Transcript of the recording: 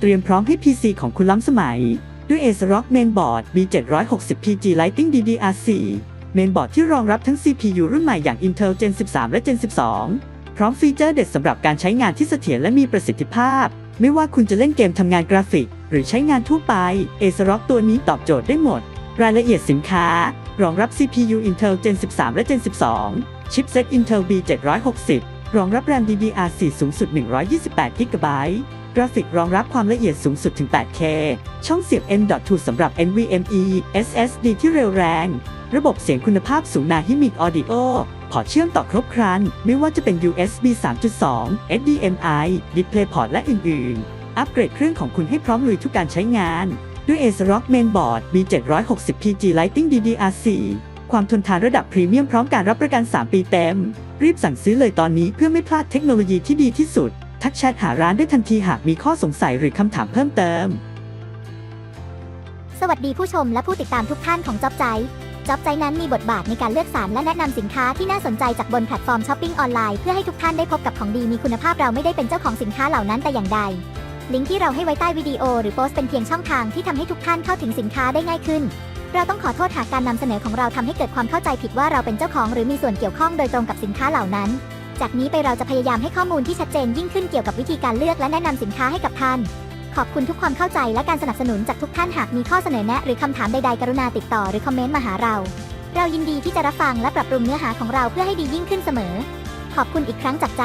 เตรียมพร้อมให้ PC ของคุณล้ำสมัย ด้วย ASRock Mainboard B760PG Lighting DDR4 Mainboard ที่รองรับทั้ง CPU รุ่นใหม่อย่าง Intel Gen 13 และ Gen 12 พร้อมฟีเจอร์เด็ดสำหรับการใช้งานที่เสถียรและมีประสิทธิภาพ ไม่ว่าคุณจะเล่นเกมทำงานกราฟิก หรือใช้งานทั่วไป ASRock ตัวนี้ตอบโจทย์ได้หมด รายละเอียดสินค้า รองรับ CPU Intel Gen 13 และ Gen 12 Chipset Intel B760 รองรับ RAM DDR4 สูงสุด 128 GB กราฟิกรองรับความละเอียดสูงสุดถึง 8K ช่องเสียบ M.2 สำหรับ NVMe SSD ที่เร็วแรง ระบบเสียงคุณภาพสูง Dynamic Audio พอร์ตเชื่อมต่อครบครัน ไม่ว่าจะเป็น USB 3.2 HDMI DisplayPort และอื่น ๆ อัปเกรดเครื่องของคุณให้พร้อมลุยทุกการใช้งาน ด้วย ASRock Mainboard B760PG Lighting DDR4 ความทนทานระดับพรีเมียมพร้อมการรับประกัน 3 ปีเต็ม รีบสั่งซื้อเลยตอนนี้เพื่อไม่พลาดเทคโนโลยีที่ดีที่สุด ทักแชทหาร้านได้ทันทีหากมีข้อสงสัยหรือคำถามเพิ่มเติม สวัสดีผู้ชมและผู้ติดตามทุกท่านของจ๊อบใจจ๊อบใจนั้นมีบทบาทในการเลือกสรรและแนะนำสินค้าที่น่าสนใจจากบนแพลตฟอร์มช้อปปิ้งออนไลน์เพื่อให้ทุกท่านได้พบกับของดีมีคุณภาพเราไม่ได้เป็นเจ้าของสินค้าเหล่านั้นแต่อย่างใด ลิงก์ที่เราให้ไว้ใต้วิดีโอหรือโพสต์เป็นเพียงช่องทางที่ทำให้ทุกท่านเข้าถึงสินค้าได้ง่ายขึ้น เราต้องขอโทษหากการนำเสนอของเราทำให้เกิดความเข้าใจผิดว่าเราเป็นเจ้าของหรือมีส่วนเกี่ยวข้องโดยตรงกับสินค้าเหล่านั้น จากนี้ไปเราจะพยายามให้ข้อมูลที่ชัดเจนยิ่งขึ้นเกี่ยวกับวิธีการเลือกและแนะนำสินค้าให้กับท่าน ขอบคุณทุกความเข้าใจและการสนับสนุนจากทุกท่านหากมีข้อเสนอแนะ หรือคำถามใดๆ กรุณาติดต่อหรือคอมเมนต์มาหาเรา เรายินดีที่จะรับฟังและปรับปรุงเนื้อหาของเราเพื่อให้ดียิ่งขึ้นเสมอ ขอบคุณอีกครั้งจากใจ